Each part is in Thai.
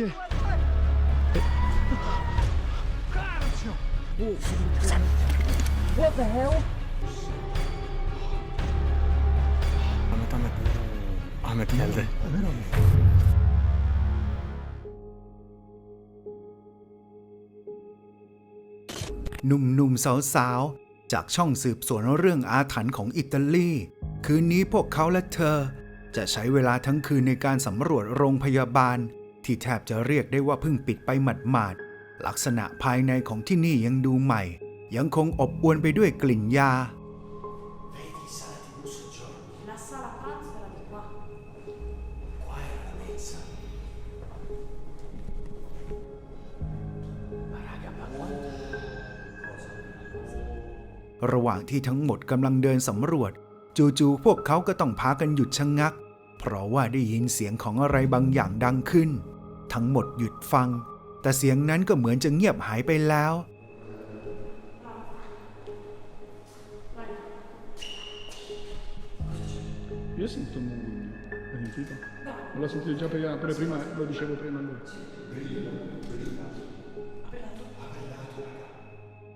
What the hell? Ahmet Ahmet. Ahmet geldi. หนุ่มๆสาวๆ จากช่องสืบสวนเรื่องอาถรรพ์ของอิตาลี คืนนี้พวกเขาและเธอ จะใช้เวลาทั้งคืนในการสำรวจโรงพยาบาล ที่แทบจะเรียกได้ว่าเพิ่งปิดไปหมาดๆลักษณะภายในของที่นี่ยังดูใหม่ ยังคงอบอวลไปด้วยกลิ่นยา ระหว่างที่ทั้งหมดกำลังเดินสำรวจ จู่ๆพวกเขาก็ต้องพากันหยุดชะงงัก เพราะว่าได้ยินเสียงของอะไรบางอย่างดังขึ้น ทั้งหมดหยุดฟัง แต่เสียงนั้นก็เหมือนจะเงียบหายไปแล้ว Io sento un mugugno. L'hai sentito? Non l'ho sentito già prima, pure prima, lo dicevo prima a lui.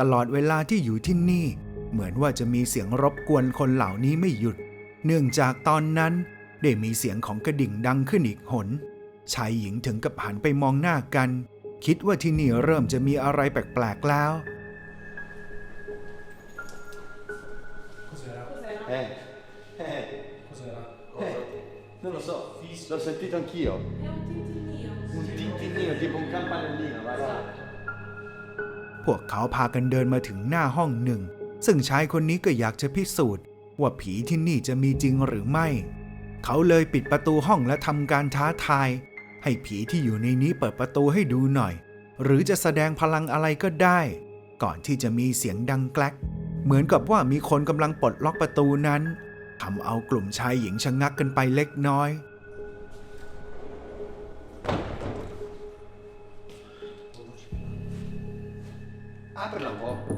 ตลอดเวลาที่อยู่ที่นี่ เหมือนว่าจะมีเสียงรบกวนคนเหล่านี้ไม่หยุด เนื่องจากตอนนั้นได้มีเสียงของกระดิ่งดังขึ้นอีกหน ชายหญิงถึงกับหันไปมองหน้ากัน คิดว่าที่นี่เริ่มจะมีอะไรแปลกๆแล้ว Eh, eh, eh, non lo so, l'ho sentito anch'io. È un tintinnio. Un tintinnio, tipo un campanellino, vai, vai. พวกเขาพากันเดินมาถึงหน้าห้องหนึ่ง ซึ่งชายคนนี้ก็อยากจะพิสูจน์ ว่าผีที่นี่จะมีจริงหรือไม่ เขาเลยปิดประตูห้องและทำการท้าทาย ให้ผีที่อยู่ในนี้เปิดประตูให้ดูหน่อย หรือจะแสดงพลังอะไรก็ได้ ก่อนที่จะมีเสียงดังแกลก เหมือนกับว่ามีคนกำลังปลดล็อกประตูนั้นทำเอากลุ่มชายหญิงชะงักกันไปเล็กน้อย Aprila un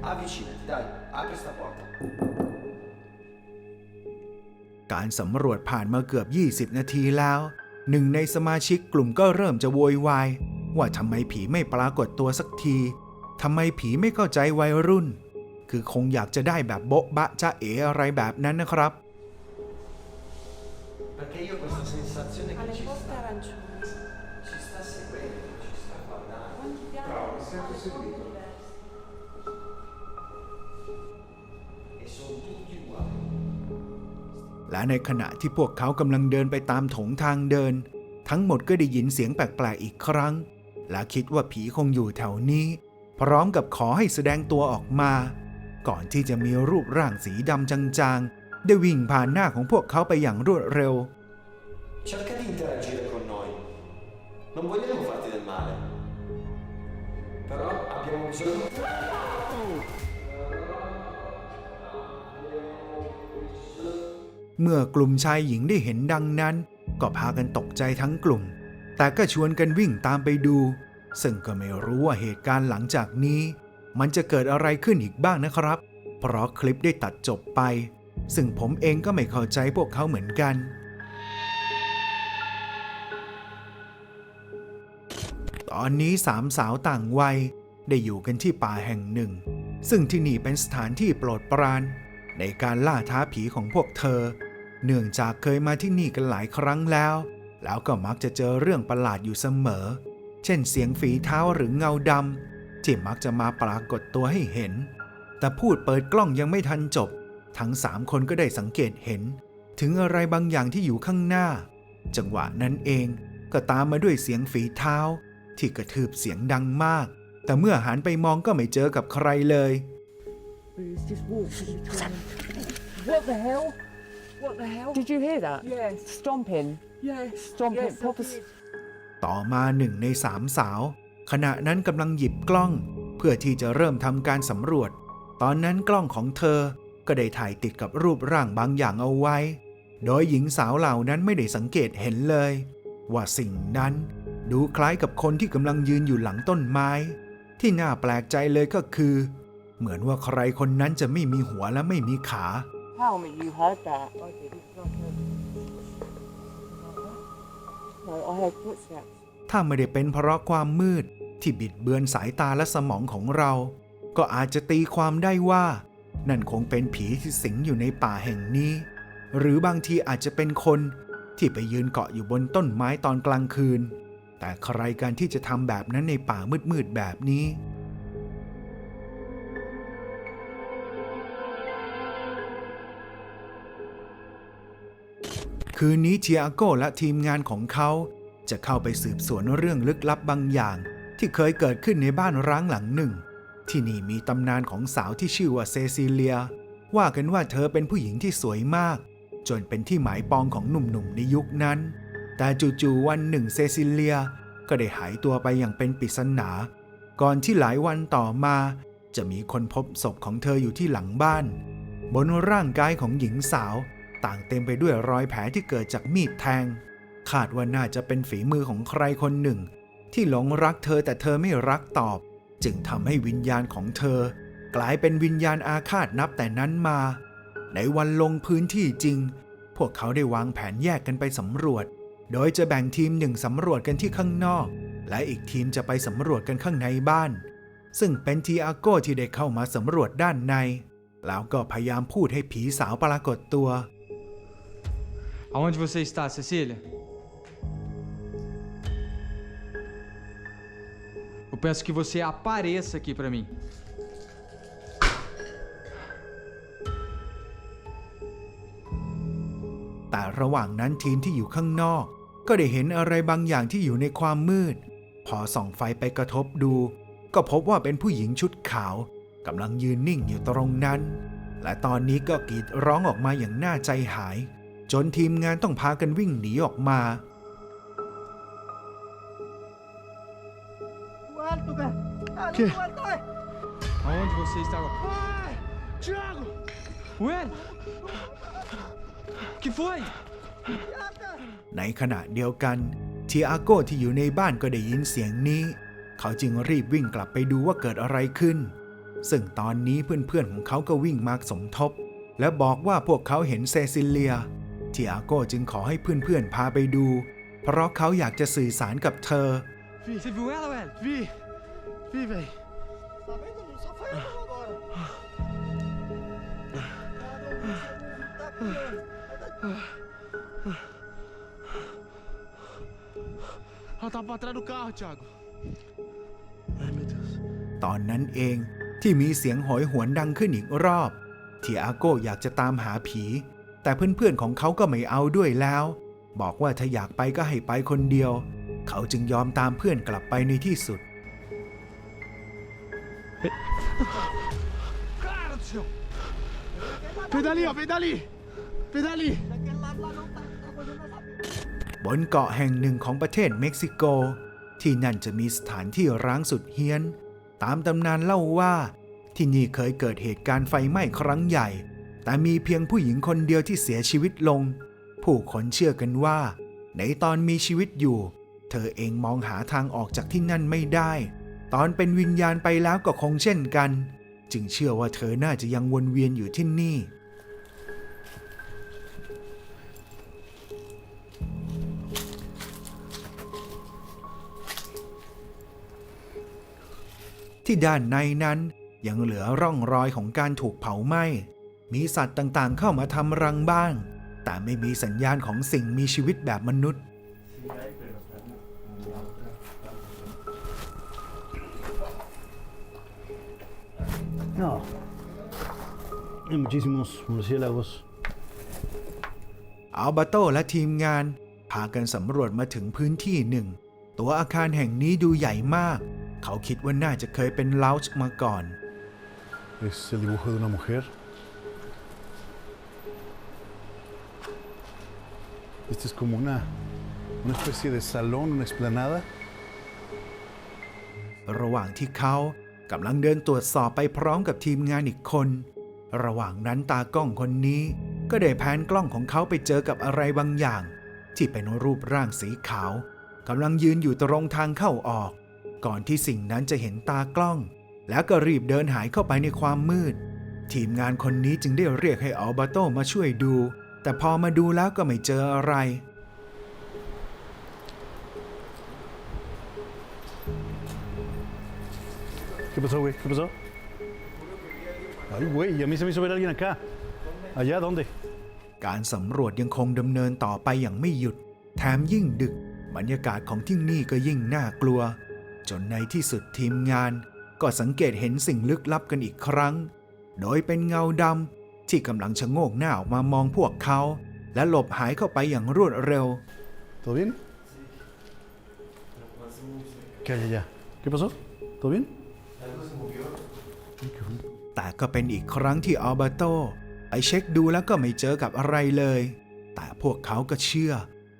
Ok, avvicinati, dai, apri sta porta. การสำรวจผ่านมาเกือบ 20 นาทีแล้ว หนึ่งในสมาชิกกลุ่มก็เริ่มจะโวยวาย ว่าทำไมผีไม่ปรากฏตัวสักทีทำไมผีไม่เข้าใจวัยรุ่น คือคงอยากจะได้แบบโบ๊ะบะจะเอ๋อะไรแบบนั้นนะครับ Perché io ho questa sensazione Ha che le ci porte sta, arancioni. ci sta seguendo, ci sta guardando. Quanti piani? Bravo, mi sento seguito. ในขณะที่พวกเขากำลังเดินไปตามโถงทางเดิน ทั้งหมดก็ได้ยินเสียงแปลกๆอีกครั้ง และคิดว่าผีคงอยู่แถวนี้ พร้อมกับขอให้แสดงตัวออกมา ก่อนที่จะมีรูปร่างสีดำจางๆ ได้วิ่งผ่านหน้าของพวกเขาไปอย่างรวดเร็ว Cerca di interagire con noi. Non vogliamo farti del male. Però abbiamo bisogno... เมื่อกลุ่มชายหญิงได้เห็นดังนั้น ก็พากันตกใจทั้งกลุ่ม แต่ก็ชวนกันวิ่งตามไปดู ซึ่งก็ไม่รู้ว่าเหตุการณ์หลังจากนี้ มันจะเกิดอะไรขึ้นอีกบ้างนะครับ เพราะคลิปได้ตัดจบไป ซึ่งผมเองก็ไม่เข้าใจพวกเขาเหมือนกัน ตอนนี้สามสาวต่างวัยได้อยู่กันที่ป่าแห่งหนึ่ง ซึ่งที่นี่เป็นสถานที่โปรดปรานในการล่าท้าผีของพวกเธอ เนื่องจากเคยมาที่นี่กันหลายครั้งแล้ว แล้วก็มักจะเจอเรื่องประหลาดอยู่เสมอ เช่นเสียงฝีเท้าหรือเงาดำที่มักจะมาปรากฏตัวให้เห็น แต่พูดเปิดกล้องยังไม่ทันจบ ทั้งสามคนก็ได้สังเกตเห็น ถึงอะไรบางอย่างที่อยู่ข้างหน้า จังหวะนั้นเองก็ตามมาด้วยเสียงฝีเท้า ที่กระทืบเสียงดังมาก แต่เมื่อหันไปมองก็ไม่เจอกับใครเลย What the hell? What the hell? Did you hear that? Yes. Stomping. Yes. Stomp yes, it, proper I did. ต่อมาหนึ่งในสามสาว ขณะนั้นกำลังหยิบกล้อง เพื่อที่จะเริ่มทำการสำรวจ ตอนนั้นกล้องของเธอก็ได้ถ่ายติดกับรูปร่างบางอย่างเอาไว้ โดยหญิงสาวเหล่านั้นไม่ได้สังเกตเห็นเลย ว่าสิ่งนั้นดูคล้ายกับคนที่กำลังยืนอยู่หลังต้นไม้ ที่น่าแปลกใจเลยก็คือ เหมือนว่าใครคนนั้นจะไม่มีหัวและไม่มีขา Tell me you heard that. I didn't. No, I heard footsteps. ถ้าไม่ได้เป็นเพราะความมืดที่บิดเบือนสายตาและสมองของเรา ก็อาจจะตีความได้ว่า นั่นคงเป็นผีที่สิงอยู่ในป่าแห่งนี้ หรือบางทีอาจจะเป็นคนที่ไปยืนเกาะอยู่บนต้นไม้ตอนกลางคืน แต่ใครกันที่จะทำแบบนั้นในป่ามืดๆแบบนี้ คืนนี้เทียโกและทีมงานของเขา จะเข้าไปสืบสวนเรื่องลึกลับบางอย่าง ที่เคยเกิดขึ้นในบ้านร้างหลังหนึ่ง ที่นี่มีตำนานของสาวที่ชื่อว่าเซซิเลีย ว่ากันว่าเธอเป็นผู้หญิงที่สวยมาก จนเป็นที่หมายปองของหนุ่มๆในยุคนั้น แต่จู่ๆวันหนึ่งเซซิเลียก็ได้หายตัวไปอย่างเป็นปริศนา ก่อนที่หลายวันต่อมา จะมีคนพบศพของเธออยู่ที่หลังบ้าน บนร่างกายของหญิงสาว ต่างเต็มไปด้วยรอยแผลที่เกิดจากมีดแทง คาดว่าน่าจะเป็นฝีมือของใครคนหนึ่ง ที่หลงรักเธอแต่เธอไม่รักตอบ จึงทำให้วิญญาณของเธอ กลายเป็นวิญญาณอาฆาตนับแต่นั้นมา ในวันลงพื้นที่จริง พวกเขาได้วางแผนแยกกันไปสำรวจ โดยจะแบ่งทีมหนึ่งสำรวจกันที่ข้างนอก และอีกทีมจะไปสำรวจกันข้างในบ้าน ซึ่งเป็นทีอาโก้ที่ได้เข้ามาสำรวจด้านในแล้วก็พยายามพูดให้ผีสาวปรากฏตัว Aonde você está, Cecília? Eu peço que você apareça aqui pra mim. แต่ระหว่างนั้นทีมที่อยู่ข้างนอก ก็ได้เห็นอะไรบางอย่างที่อยู่ในความมืด พอส่องไฟไปกระทบดู ก็พบว่าเป็นผู้หญิงชุดขาวกำลังยืนนิ่งอยู่ตรงนั้น และตอนนี้ก็กรีดร้องออกมาอย่างน่าใจหาย จนทีมงานต้องพากันวิ่งหนีออกมา Que? Aonde você está agora? Ai, Thiago! Ué? Que foi? ในขณะเดียวกันทีอาโก้ที่อยู่ในบ้านก็ได้ยินเสียงนี้ เขาจึงรีบวิ่งกลับไปดูว่าเกิดอะไรขึ้น ซึ่งตอนนี้เพื่อนๆของเขาก็วิ่งมาสมทบ และบอกว่าพวกเขาเห็นเซซิเลีย ทีอาโก้จึงขอให้เพื่อนๆพาไปดู เพราะเขาอยากจะสื่อสารกับเธอ Vi, Você viu ela, Ué? vi, vi, velho. Tá vendo? Só foi eu agora. Tá pior. Ela tava pra trás do carro, Thiago. Ai, meu Deus. ตอนนั้นเองที่มีเสียงโหอยหวนดังขึ้นอีกรอบทีอาโก้อยากจะตามหาผี แต่เพื่อนๆของเขาก็ไม่เอาด้วยแล้ว บอกว่าถ้าอยากไปก็ให้ไปคนเดียว เขาจึงยอมตามเพื่อนกลับไปในที่สุด Cara do céu! Pedali, ó, pedali! Pedali! Daquele lado lá não tá, tá fazendo essa บนเกาะแห่งหนึ่งของประเทศเม็กซิโก ที่นั่นจะมีสถานที่ร้างสุดเฮี้ยน ตามตำนานเล่าว่า ที่นี่เคยเกิดเหตุการณ์ไฟไหม้ครั้งใหญ่ แต่มีเพียงผู้หญิงคนเดียวที่เสียชีวิตลง ผู้คนเชื่อกันว่า ในตอนมีชีวิตอยู่ เธอเองมองหาทางออกจากที่นั่นไม่ได้ ตอนเป็นวิญญาณไปแล้วก็คงเช่นกัน จึงเชื่อว่าเธอน่าจะยังวนเวียนอยู่ที่นี่ที่ด้านในนั้นยังเหลือร่องรอยของการถูกเผาไหม้ มีสัตว์ต่างๆ เข้ามาทำรังบ้าง แต่ไม่มีสัญญาณของสิ่งมีชีวิตแบบมนุษย์ No. Hay muchísimos murciélagos. อัลบาโตและทีมงาน พากันสำรวจมาถึงพื้นที่หนึ่ง ตัวอาคารแห่งนี้ดูใหญ่มาก เขาคิดว่าน่าจะเคยเป็นลาวช์มาก่อน Es el dibujo de una mujer. Este es como una, una especie de salón, una explanada. ระหว่างที่เขากำลังเดินตรวจสอบไปพร้อมกับทีมงานอีกคน ระหว่างนั้นตากล้องคนนี้ก็ได้แพนกล้องของเขาไปเจอกับอะไรบางอย่าง ที่เป็นรูปร่างสีขาวกำลังยืนอยู่ตรงทางเข้าออก ก่อนที่สิ่งนั้นจะเห็นตากล้อง แล้วก็รีบเดินหายเข้าไปในความมืด ทีมงานคนนี้จึงได้เรียกให้อัลบาโตมาช่วยดู แต่พอมาดูแล้วก็ไม่เจออะไร ¿Qué pasó, güey? ¿Qué pasó? Ay, güey, a mí se me hizo ver a alguien acá. ¿Allá dónde? การสำรวจยังคงดำเนินต่อไปอย่างไม่หยุด แถมยิ่งดึก บรรยากาศของที่นี่ก็ยิ่งน่ากลัว จนในที่สุดทีมงาน ก็สังเกตเห็นสิ่งลึกลับกันอีกครั้ง โดยเป็นเงาดำ ที่กำลังชะโงกหน้าออกมามองพวกเขา และหลบหายเข้าไปอย่างรวดเร็ว ¿Todo bien? ¿Qué hay allá? ¿Qué pasó? ¿Todo bien? Ay, cabrón. แต่ก็เป็นอีกครั้งที่อัลบาโตไปเช็คดูแล้วก็ไม่เจอกับอะไรเลย แต่พวกเขาก็เชื่อ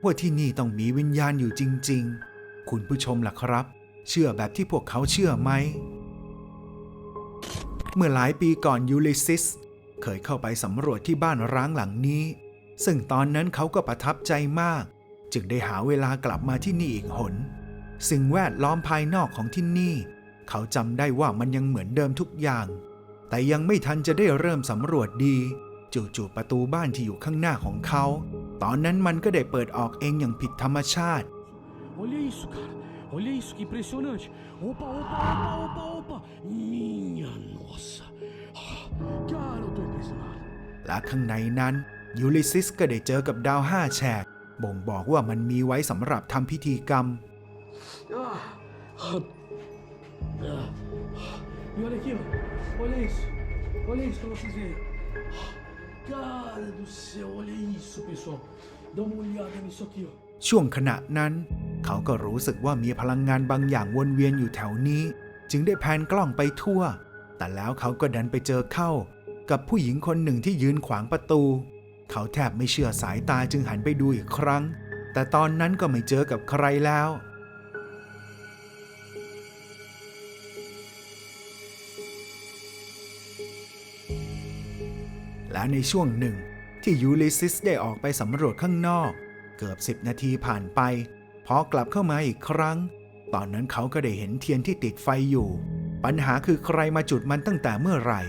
ว่าที่นี่ต้องมีวิญญาณอยู่จริง ๆ คุณผู้ชมล่ะครับ เชื่อแบบที่พวกเขาเชื่อไหม เมื่อหลายปีก่อนยูลิซิส เคยเข้าไปสำรวจที่บ้านร้างหลังนี้ ซึ่งตอนนั้นเขาก็ประทับใจมาก จึงได้หาเวลากลับมาที่นี่อีกหน สิ่งแวดล้อมภายนอกของที่นี่ เขาจำได้ว่ามันยังเหมือนเดิมทุกอย่าง แต่ยังไม่ทันจะได้เริ่มสำรวจดี จู่ๆประตูบ้านที่อยู่ข้างหน้าของเขา ตอนนั้นมันก็ได้เปิดออกเองอย่างผิดธรรมชาติ Olha isso, que impressionante. Opa, opa, opa, opa, opa. Minha nossa. Ah, Cara, eu tô impressionado. และข้างในนั้นยูลิซิสก็ได้เจอกับดาวห้าแฉกบ่งบอกว่ามันมีไว้สำหรับทำพิธีกรรม Ah, ah, ah. E olha aqui, ó. olha isso. Olha isso pra vocês verem. Cara do céu, olha isso, pessoal. Dá uma olhada nisso aqui, ó. ช่วงขณะนั้น เขาก็รู้สึกว่ามีพลังงานบางอย่างวนเวียนอยู่แถวนี้ จึงได้แพนกล้องไปทั่ว แต่แล้วเขาก็ดันไปเจอเข้า กับผู้หญิงคนหนึ่งที่ยืนขวางประตู เขาแทบไม่เชื่อสายตาจึงหันไปดูอีกครั้ง แต่ตอนนั้นก็ไม่เจอกับใครแล้วและในช่วงหนึ่งที่ยูลิซิสได้ออกไปสำรวจข้างนอก เกือบ10นาทีผ่านไป พอกลับเข้ามาอีกครั้ง ตอนนั้นเขาก็ได้เห็นเทียนที่ติดไฟอยู่ ปัญหาคือใครมาจุดมันตั้งแต่เมื่อไหร่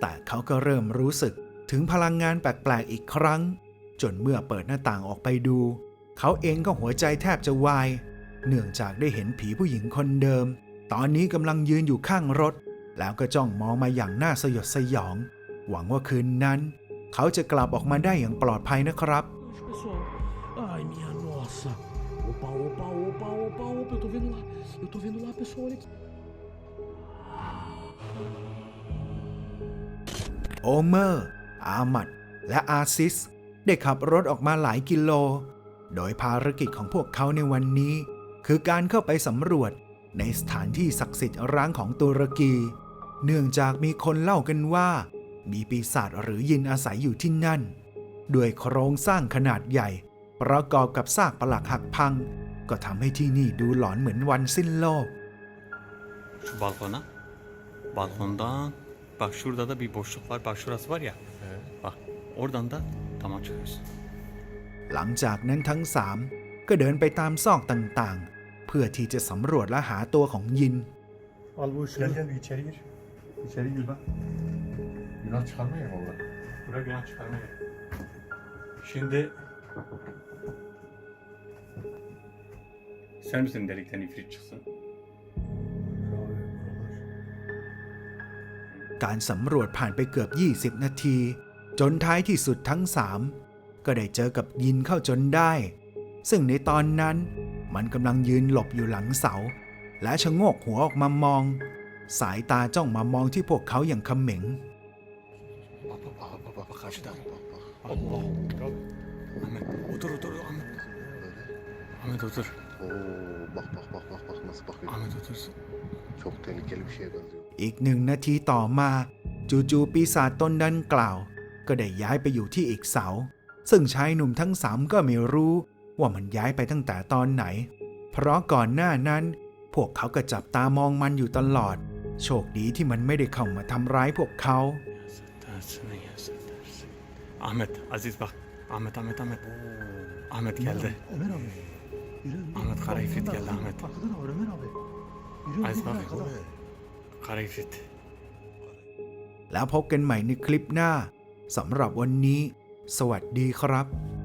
แต่เขาก็เริ่มรู้สึกถึงพลังงานแปลก ๆ อีกครั้ง จนเมื่อเปิดหน้าต่างออกไปดู เขาเองก็หัวใจแทบจะวาย เนื่องจากได้เห็นผีผู้หญิงคนเดิม ตอนนี้กำลังยืนอยู่ข้างรถ แล้วก็จ้องมองมาอย่างน่าสยดสยอง หวังว่าคืนนั้น เขาจะกลับออกมาได้อย่างปลอดภัยนะครับ Anjo, pessoal. Ai, minha nossa. Opa, opa, opa, opa, opa. Eu tô vendo lá. Eu tô vendo lá, pessoal. Olha aqui. โอเมอร์ อามัด และอาซิส ได้ขับรถออกมาหลายกิโล โดยภารกิจของพวกเขาในวันนี้ คือการเข้าไปสำรวจในสถานที่ศักดิ์สิทธิ์ร้างของตุรกี เนื่องจากมีคนเล่ากันว่า มีปีศาจหรือยินอาศัยอยู่ที่นั่น ด้วยโครงสร้างขนาดใหญ่ ประกอบกับซากปลักหักพัง ก็ทำให้ที่นี่ดูหลอนเหมือนวันสิ้นโลก Şu balkona. Balkondan bak şurada da bir boşluk var. Bak şurası var ya. Bak oradan da tamam çıkıyorsun. หลังจากนั้นทั้งสามก็เดินไปตามซอกต่างๆ เพื่อที่จะสำรวจและหาตัวของยิน Al bu ışığı. Gel gel bir içeri gir. İçeri gir bak. Günah çıkarmaya valla. Buraya günah çıkarmaya. Şimdi sen misin delikten ifrit çıksın? การสำรวจผ่านไปเกือบ 20 นาที จนท้ายที่สุดทั้งสามก็ได้เจอกับยินเข้าจนได้ ซึ่งในตอนนั้นมันกำลังยืนหลบอยู่หลังเสา และชะโงกหัวออกมามอง สายตาจ้องมามองที่พวกเขาอย่างเขม็ง Baba baba karşıda. Allah. อีกหนึ่งนาทีต่อมาจู่ๆปีศาจตนนั้นกล่าว ก็ได้ย้ายไปอยู่ที่อีกเสา ซึ่งชายหนุ่มทั้งสามก็ไม่รู้ ว่ามันย้ายไปตั้งแต่ตอนไหน เพราะก่อนหน้านั้น พวกเขาก็จับตามองมันอยู่ตลอด โชคดีที่มันไม่ได้เข้ามาทำร้ายพวกเขา Ahmet, Aziz bak. Ahmet, Ahmet, Ahmet. Ahmet geldi. Ömer abi. Yürü, yürü. Ahmet Kara İfrit geldi Ahmet. Arkadan var Ömer abi. Yürü, Aziz yürü, bak. arkadan. Kara İfrit. แล้วพบกันใหม่ในคลิปหน้าสำหรับวันนี้ สวัสดีครับ